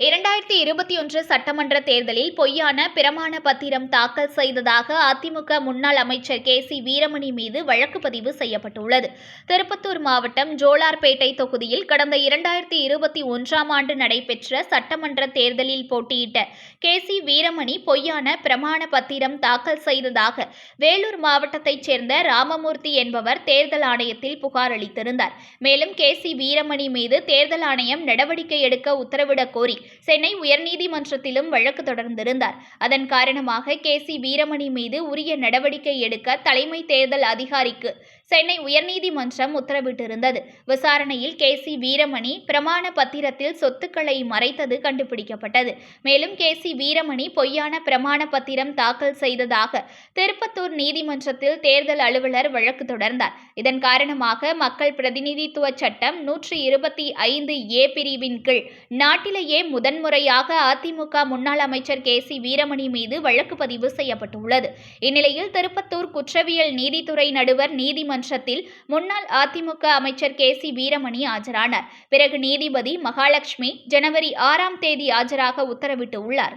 இரண்டாயிரத்தி இருபத்தி ஒன்று சட்டமன்ற தேர்தலில் பொய்யான பிரமாண பத்திரம் தாக்கல் செய்ததாக அதிமுக முன்னாள் அமைச்சர் கே சி வீரமணி மீது வழக்கு பதிவு செய்யப்பட்டுள்ளது. திருப்பத்தூர் மாவட்டம் ஜோலார்பேட்டை தொகுதியில் கடந்த இரண்டாயிரத்தி இருபத்தி ஒன்றாம் ஆண்டு நடைபெற்ற சட்டமன்ற தேர்தலில் போட்டியிட்ட கே சி வீரமணி பொய்யான பிரமாண பத்திரம் தாக்கல் செய்ததாக வேலூர் மாவட்டத்தைச் சேர்ந்த ராமமூர்த்தி என்பவர் தேர்தல் ஆணையத்தில் புகார் அளித்திருந்தார். மேலும் கே சி வீரமணி மீது தேர்தல் ஆணையம் நடவடிக்கை எடுக்க உத்தரவிடக் கோரி சென்னை உயர்நீதிமன்றத்திலும் வழக்கு தொடர்ந்திருந்தார். அதன் காரணமாக கே. சி. வீரமணி மீது உரிய நடவடிக்கை எடுக்க தலைமை தேர்தல் அதிகாரிக்கு சென்னை உயர்நீதிமன்றம் உத்தரவிட்டிருந்தது. விசாரணையில் கே. சி. வீரமணி பிரமாண பத்திரத்தில் சொத்துக்களை மறைத்தது கண்டுபிடிக்கப்பட்டது. மேலும் கே. சி. வீரமணி பொய்யான பிரமாண பத்திரம் தாக்கல் செய்ததாக திருப்பத்தூர் நீதிமன்றத்தில் தேர்தல் அலுவலர் வழக்கு தொடர்ந்தார். இதன் காரணமாக மக்கள் பிரதிநிதித்துவ சட்டம் நூற்றி இருபத்தி ஐந்து ஏ பிரிவின் கீழ் நாட்டிலேயே முதன்முறையாக அதிமுக முன்னாள் அமைச்சர் கே சி வீரமணி மீது வழக்கு பதிவு செய்யப்பட்டுள்ளது. இந்நிலையில் திருப்பத்தூர் குற்றவியல் நீதித்துறை நடுவர் நீதிமன்றத்தில் முன்னாள் அதிமுக அமைச்சர் கே சி வீரமணி ஆஜரானார். பிறகு நீதிபதி மகாலட்சுமி ஜனவரி ஆறாம் தேதி ஆஜராக உத்தரவிட்டு உள்ளார்.